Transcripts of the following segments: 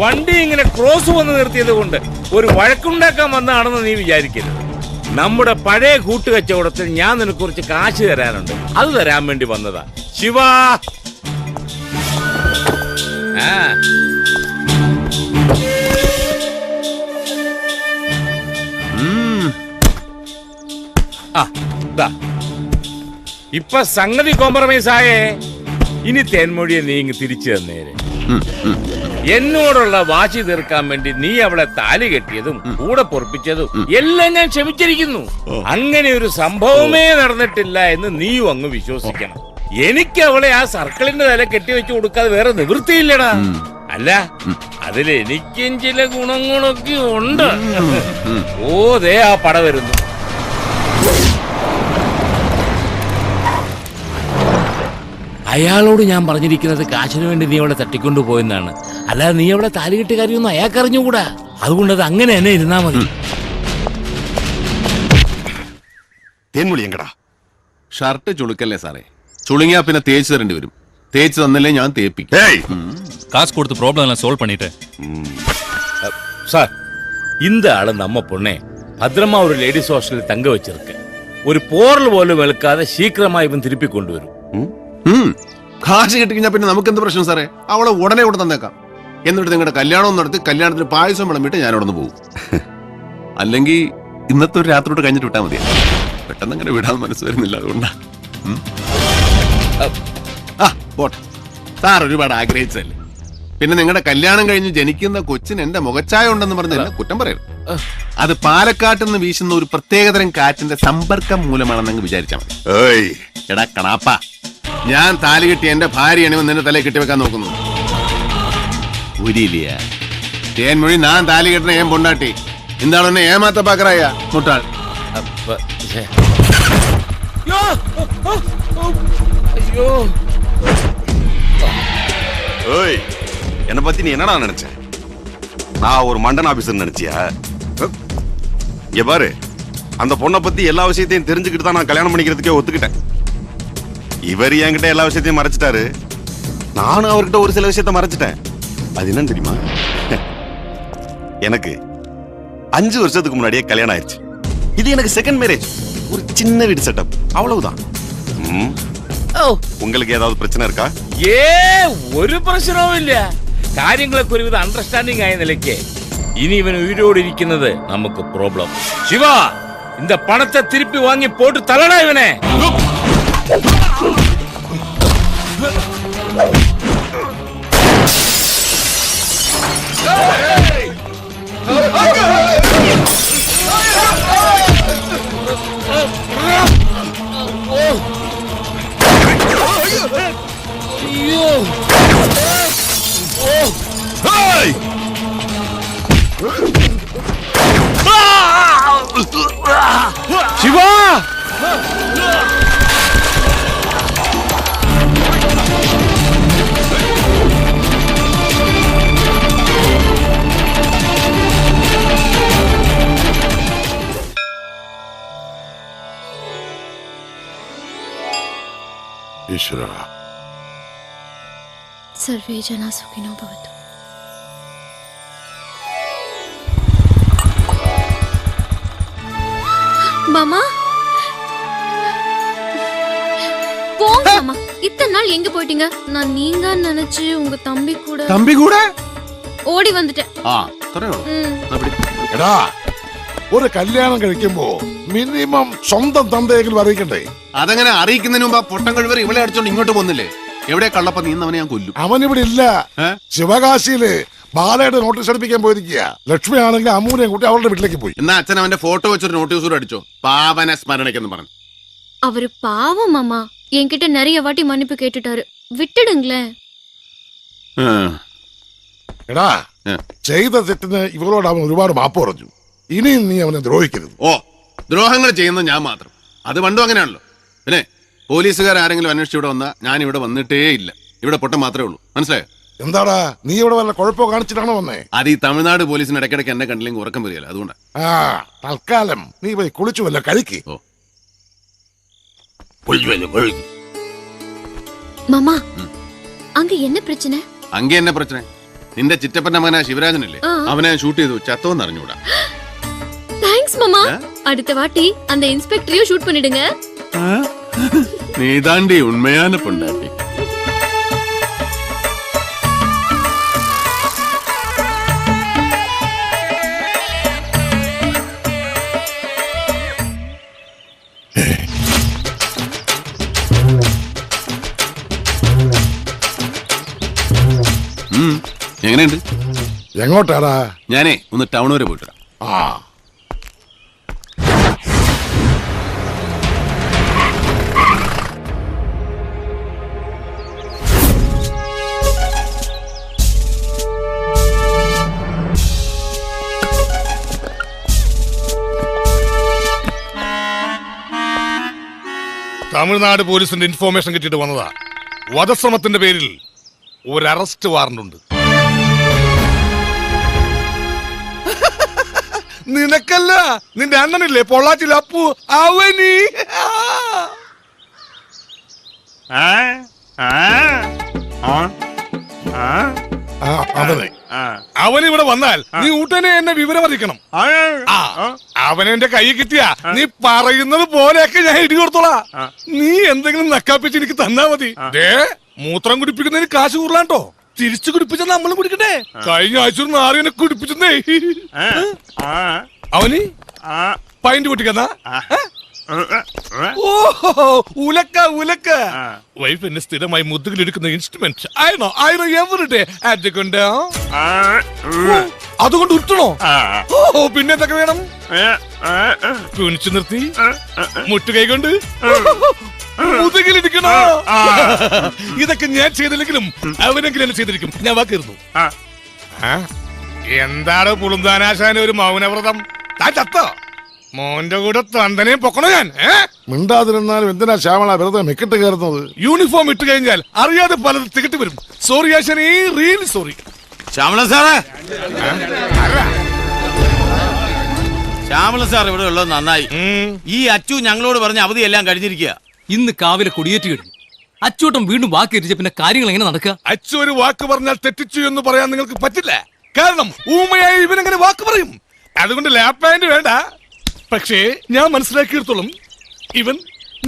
വണ്ടി ഇങ്ങനെ ക്രോസ് വന്ന് നിർത്തിയത് കൊണ്ട് ഒരു വഴക്കുണ്ടാക്കാൻ വന്നതാണെന്ന് നീ വിചാരിക്കരുത്. നമ്മുടെ പഴയ കൂട്ടുകച്ചവടത്തിൽ ഞാൻ നിനക്ക് കുറച്ച് കാശ് തരാനുണ്ട്. അത് തരാൻ വേണ്ടി വന്നതാ. ശിവ! ആ. ഇപ്പൊ സംഗതി കോംപ്രമൈസ് ആയേ. ഇനി തേൻമൊഴിയെ നീ ഇങ്ങ് തിരിച്ചു തന്നേരെ. എന്നോടുള്ള വാശി തീർക്കാൻ വേണ്ടി നീ അവളെ താലി കെട്ടിയതും കൂടെ പൊറപ്പിച്ചതും എല്ലാം ഞാൻ ക്ഷമിച്ചിരിക്കുന്നു. അങ്ങനെ ഒരു സംഭവമേ നടന്നിട്ടില്ല എന്ന് നീയും അങ്ങ് വിശ്വസിക്കണം. എനിക്ക് അവളെ ആ സർക്കിളിന്റെ തല കെട്ടിവെച്ച് കൊടുക്കാതെ വേറെ നിവൃത്തിയില്ലടാ. അല്ല അതിൽ എനിക്കും ചില ഗുണങ്ങളൊക്കെ ഉണ്ട്. ഓ ദേ ആ പട വരുന്നു. അയാളോട് ഞാൻ പറഞ്ഞിരിക്കുന്നത് കാശിന് വേണ്ടി നീ അവളെ തട്ടിക്കൊണ്ടു പോയെന്നാണ് അല്ലാതെ നീ അവളെ താലികെട്ട് കാര്യമൊന്നും അയാൾക്ക് അറിഞ്ഞുകൂടാ അതുകൊണ്ട് അത് അങ്ങനെ തന്നെ ഇരുന്നാ മതി തേൻമൊഴി എങ്കടാ ഷർട്ട് ചുളുക്കല്ലേ സാറേ ചുളുങ്ങിയാ പിന്നെ തേച്ച് തരേണ്ടി വരും തേച്ച് തന്നില്ലേ ഞാൻ തേപ്പിക്കും ஏய் காசு கொடுத்து ப்ராப்ளம் எல்லாம் சால்வ் பண்ணிட்டேன் சார் இந்த ஆளு நம்ம பொண்ணே பத்திரமா ஒரு லேடிஸ் ஹாஸ்டலில் தங்க வச்சிருக்க ஒரு போரல் போலும் வெளுக்காத சீக்கிரமா இவன் திருப்பி கொண்டு வரும் ഉം. കാശ് കിട്ടിക്കഴിഞ്ഞാൽ പിന്നെ നമുക്ക് എന്ത് പ്രശ്നം സാറേ? അവളെ ഉടനെ ഇവിടെ തന്നേക്കാം. എന്നിട്ട് നിങ്ങളുടെ കല്യാണം നടത്തി കല്യാണത്തിന് പായസം വിളമ്പിട്ട് ഞാൻ അവിടെ നിന്ന് പോകും. അല്ലെങ്കിൽ ഇന്നത്തെ ഒരു രാത്രിയോട്ട് കഴിഞ്ഞിട്ട് വിട്ടാൽ മതി പെട്ടെന്ന് അങ്ങനെ വിടാൻ മനസ്സ് വരുന്നില്ല അതുകൊണ്ടാ. ആ പോട്ടെ. സാർ ഒരുപാട് ആഗ്രഹിച്ചല്ലേ? പിന്നെ നിങ്ങളുടെ കല്യാണം കഴിഞ്ഞ് ജനിക്കുന്ന കൊച്ചിന് എന്റെ മുഖച്ചായ ഉണ്ടെന്ന് പറഞ്ഞ് എന്നെ കുറ്റം പറയരുത്. അത് പാലക്കാട്ട് നിന്ന് വീശുന്ന ഒരു പ്രത്യേകതരം കാറ്റിന്റെ സമ്പർക്കം മൂലമാണെന്ന് വിചാരിച്ചാൽ മതി. ഏയ്. എടാ കണാപ്പ. ഞാൻ താലി കെട്ടി എന്റെ ഭാര്യയാണ് ഇവൻ നിന്റെ തലയിൽ കെട്ടിവെക്കാൻ നോക്കുന്നു ഉരിയില്ല തേൻമൊഴി ഞാൻ താലി കെട്ടണ ഏൻ പൊണ്ടാട്ടി എന്താണ് എന്നെ ഏമാത്ത പാക്കറായ മുട്ടാൾ அப்ப, ச்சே. ஐயோ! ஓ, ஓ, ஓ. ஐயோ ஏய் என்னை பத்தி நீ என்னடா நினைச்ச நான் ஒரு மண்டன் ஆபீசர் நினைச்சியா அஹ். இங்க பாரு அந்த பொண்ணை பத்தி எல்லா விஷயத்தையும் தெரிஞ்சுக்கிட்டு தான் நான் கல்யாணம் பண்ணிக்கிறதுக்கே ஒத்துக்கிட்டேன் இவர் என்கிட்ட எல்லா விஷயத்தையும் மறைச்சிட்டாரு நானும் அவர்கிட்ட ஒரு சில விஷயத்த மறைச்சிட்டேன் அது என்னன்னு தெரியுமா எனக்கு அஞ்சு வருஷத்துக்கு முன்னாடியே கல்யாணம் ஆயிடுச்சு இது எனக்கு செகண்ட் மேரேஜ் ஒரு சின்ன வீடு செட்டப் அவ்வளவுதான் ம். ഓ உங்களுக்கு ஏதாவது பிரச்சனை இருக்கா ഏ ഒരു പ്രശ്നവുമില്ല കാര്യങ്ങളൊക്കെ ഒരുവിധ അണ്ടർസ്റ്റാൻഡിംഗ് ആയ നിലയ്ക്ക് ഇനി ഇവൻ ഉയരോടിരിക്കുന്നത് നമുക്ക് പ്രോബ്ലം ശിവ இந்த பணத்தை திருப்பி வாங்கி போட்டு தள்ளடா இவனே Ah! ईश्वरः सर्वे जनाः सुखिनो भवतु மாமா போங்க மாமா இத்தனை நாள் எங்க போயிட்டீங்க? நான் நீங்க நினைச்சு உங்க தம்பி கூட தம்பி கூட? ஓடி வந்துட்டேன். ஆ தரேன். அப்படி எடா അവിടെ. എടാ ഒരു കല്യാണം കഴിക്കുമ്പോ മിനിമം സ്വന്തം തന്തയെങ്കിലും അറിയിക്കണ്ടേ അതങ്ങനെ അറിയിക്കുന്നതിന് മുമ്പ് ആ പൊട്ടം കഴിവർ ഇവളെ അടിച്ചോണ്ട് ഇങ്ങോട്ട് പോന്നില്ലേ എവിടെ കള്ളപ്പ നീ അവനെ ഞാൻ കൊല്ലും അവൻ ഇവിടെ ഇല്ല ഏ? ശിവകാശിയില് ബാലയുടെ നോട്ടീസ് അടിപ്പിക്കാൻ പോയിരിക്കുക ലക്ഷ്മി ആണെങ്കിൽ അമ്മൂനെ കൂട്ടി അവളുടെ വീട്ടിലേക്ക് പോയി എന്നാ അച്ഛൻ അവന്റെ ഫോട്ടോ വെച്ചൊരു നോട്ടീസ് കൂടെ അടിച്ചോ പാവന സ്മരണയ്ക്കെന്ന് പറഞ്ഞു அவரு பாவம் மாமா என்கிட்ட நிறைய வாட்டி மன்னிப்பு கேட்டுட்டாரு விட்டுடுங்களேன் എടാ ഏ. ചെയ്ത തെറ്റിന് ഇവളോട് അവൻ ഒരുപാട് മാപ്പ് പറഞ്ഞു ഇനിയും നീ അവനെ ദ്രോഹിക്കരുത് ഓ ദ്രോഹങ്ങൾ ചെയ്യുന്നത് ഞാൻ മാത്രം അത് പണ്ടും അങ്ങനെയാണല്ലോ പിന്നെ പോലീസുകാർ ആരെങ്കിലും അന്വേഷിച്ച് ഇവിടെ വന്നാൽ ഞാൻ ഇവിടെ വന്നിട്ടേ ഇല്ല ഇവിടെ പൊട്ടം മാത്രമേ ഉള്ളൂ മനസ്സിലായോ എന്താടാ നീ ഇവിടെ വല്ല കുഴപ്പമോ കാണിച്ചിട്ടാണോ വന്നേ അത് ഈ തമിഴ്നാട് പോലീസിന് ഇടയ്ക്കിടയ്ക്ക് എന്നെ കണ്ടില്ലെങ്കിൽ ഉറക്കം വരികയില്ല അതുകൊണ്ടാ ആ തൽക്കാലം നീ പോയി കുളിച്ചു വല്ല കഴിക്ക് ഓ மாமா அங்க என்ன பிரச்சனை அங்கே என்ன பிரச்சனை നിന്റെ ചിറ്റപ്പന്റെ മകനാ ശിവരാജനല്ലേ ആ. അവനെ ഷൂട്ട് ചെയ്തു ചത്തോന്ന് അറിഞ്ഞൂടാ தேங்க்ஸ் மாமா அடுத்த வாட்டி அந்த இன்ஸ்பெக்டரையும் ஷூட் பண்ணிடுங்க നീ താണ്ടി ഉണ്മയാന പൊണ്ടാട്ടി ഉം, എങ്ങനെയുണ്ട് എങ്ങോട്ടാടാ ഞാനേ ഒന്ന് ടൗൺ വരെ പോയിട്ട് വരാം. ആ തമിഴ്നാട് പോലീസിന്റെ ഇൻഫോർമേഷൻ കിട്ടിയിട്ട് വന്നതാ. വധശ്രമത്തിന്റെ പേരിൽ ഒരു അറസ്റ്റ് വാറണ്ട് ഉണ്ട്. നിനക്കല്ല നിന്റെ അണ്ണനില്ലേ? പൊള്ളാച്ചിൽ അപ്പു അവനി. അവനെ അവൻ ഇവിടെ വന്നാൽ നീ ഊട്ടനെ എന്നെ വിവരം അറിയിക്കണം ആ, അവനെ എന്റെ കൈ കിട്ടിയ നീ പറയുന്നത് പോലെയൊക്കെ ഞാൻ ഇടി കൊടുത്തോളാ. നീ എന്തെങ്കിലും നക്കാപ്പിച്ച് എനിക്ക് തന്നാ മതി. മൂത്രം കുടിപ്പിക്കുന്നതിന് കാശ് കൂറലാട്ടോ തിരിച്ചു കുടിപ്പിച്ച നമ്മളും കുടിക്കട്ടെ കഴിഞ്ഞ ആഴ്ച ഒരു നാറിയനെ കുടിപ്പിച്ചെന്നേ. അവന് പൈന്റ് കുട്ടിക്കന്നാ ഓഹോ ഉലക്ക ഉലക്ക. വൈഫ് എന്നെ സ്ഥിരമായി മുതുകിലെടുക്കുന്ന ഇൻസ്ട്രുമെന്റ് ആയിരുന്നോ ആയിരുന്നു എവരുടെ? ആറ്റുകൊണ്ട് അതുകൊണ്ട് ഉറ്റണോ ഓ പിന്നെ എന്തൊക്കെ വേണം? കുനിച്ചു നിർത്തി. മുട്ടുകൈ കൊണ്ട് മുതുകിലിരിക്കണോ? ഇതൊക്കെ ഞാൻ ചെയ്തില്ലെങ്കിലും അവനെങ്കിലും എന്നെ ചെയ്തിരിക്കും. ഞാൻ വാക്കിരുന്നു എന്താണ് പുളുന്താനാശാന ഒരു മൗനവ്രതം? താൻ ചത്തോ. മോന്റെ കൂടെ തന്തനെയും പൊക്കണോ ഞാൻ മിണ്ടാതിരുന്നാലും എന്തിനാ ശ്യാമള വെറുതെ മെക്കിട്ട് കയറുന്നത്? യൂണിഫോം ഇട്ട് കഴിഞ്ഞാൽ അറിയാതെ പലത് തികട്ടി വരും. സോറി ആശാനെ റിയലി സോറി ശ്യാമള സാറേ. ശ്യാമള സാർ ഇവിടെ ഉള്ളത് നന്നായി. ഈ അച്ചു ഞങ്ങളോട് പറഞ്ഞ അവധി എല്ലാം കഴിഞ്ഞിരിക്കുക. ഇന്ന് കാവിലെ കൊടിയേറ്റ് കഴിഞ്ഞു. അച്ചൂട്ടം വീണ്ടും വാക്ക് തിരിച്ച പിന്നെ കാര്യങ്ങൾ എങ്ങനെ നടക്കുക? അച്ചു ഒരു വാക്ക് പറഞ്ഞാൽ തെറ്റിച്ചു എന്ന് പറയാൻ നിങ്ങൾക്ക് പറ്റില്ല. കാരണം ഊമയായി ഇവനെങ്ങനെ വാക്ക് പറയും. അതുകൊണ്ട് ലാപ്പ് വേണ്ട. പക്ഷേ ഞാൻ മനസ്സിലാക്കിയിടത്തോളം ഇവൻ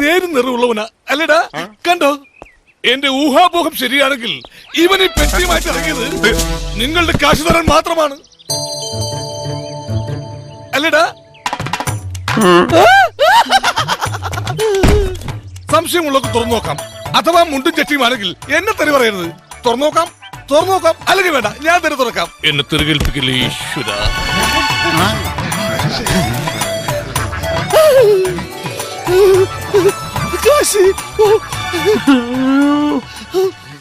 നേരും നിറവുള്ളവനാ. അല്ലടാ കണ്ടോ? എന്റെ ഊഹാപോഹം ശരിയാണെങ്കിൽ ഇവൻ ഈ പെട്ടിയുമായിട്ട് ഇറങ്ങിയത് നിങ്ങളുടെ കാശ് തരാൻ മാത്രമാണ്. അല്ലടാ? സംശയമുള്ളവർക്ക് തുറന്നു നോക്കാം. അഥവാ മുണ്ടും ചട്ടിയുമാണെങ്കിൽ എന്നെ തെറി പറയരുത്. തുറന്നു നോക്കാം തുറന്നു നോക്കാം അല്ലെങ്കിൽ വേണ്ട ഞാൻ തെറി തുറക്കാം. എന്നെ തെറികേൽപ്പിക്കില്ലേ ഈശ്വര? കാശി.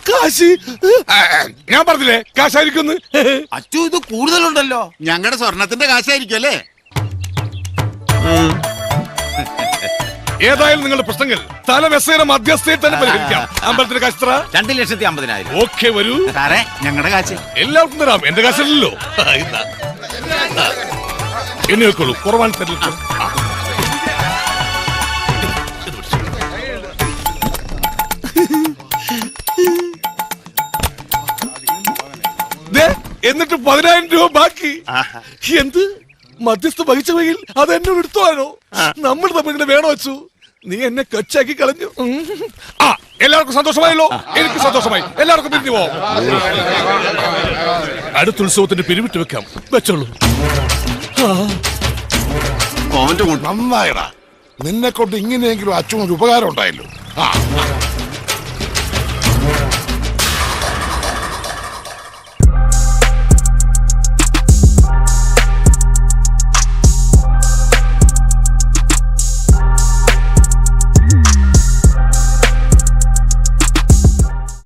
കാശി. ഞാൻ പറഞ്ഞില്ലേ? കാശായിരിക്കുന്നു അച്ചു ഇത് കൂടുതലുണ്ടല്ലോ. ഞങ്ങളുടെ സ്വർണത്തിന്റെ കാശായിരിക്കും അല്ലേ? ഏതായാലും നിങ്ങളുടെ പ്രശ്നങ്ങൾ തല വെസേന മധ്യസ്ഥയിൽ തന്നെ പരിഹരിക്കാം. അമ്പലത്തിന്റെ കാശ് എത്ര? രണ്ട് ലക്ഷത്തി അമ്പതിനായിരം. ഓക്കെ വരൂ. സാറേ ഞങ്ങളുടെ കാശ്. എല്ലാവർക്കും തരാം. എന്റെ കാശല്ലല്ലോ. ഇതാ. എന്നെ കൊള്ളൂ കുറവാൻ തരില്ല എന്നിട്ട് പതിനായിരം രൂപ ബാക്കി. എന്ത്? മധ്യസ്ഥ വഹിച്ച വകയിൽ അത് എന്നെ എടുത്തോളാനോ നമ്മൾ തമ്മിൽ ഇങ്ങനെ വേണോ വെച്ചു നീ എന്നെ കച്ചാക്കി കളഞ്ഞു. ആ എല്ലാവർക്കും സന്തോഷമായല്ലോ. എനിക്ക് സന്തോഷമായി. എല്ലാവർക്കും പിരിഞ്ഞു പോവാം. അടുത്ത ഉത്സവത്തിന്റെ പിരിവിട്ട് വെക്കാം. വെച്ചോളൂ. അവന്റെ കൊണ്ട് നന്നായടാ. നിന്നെ കൊണ്ട് ഇങ്ങനെയെങ്കിലും അച്ഛനൊരു ഉപകാരം ഉണ്ടായല്ലോ. ആ.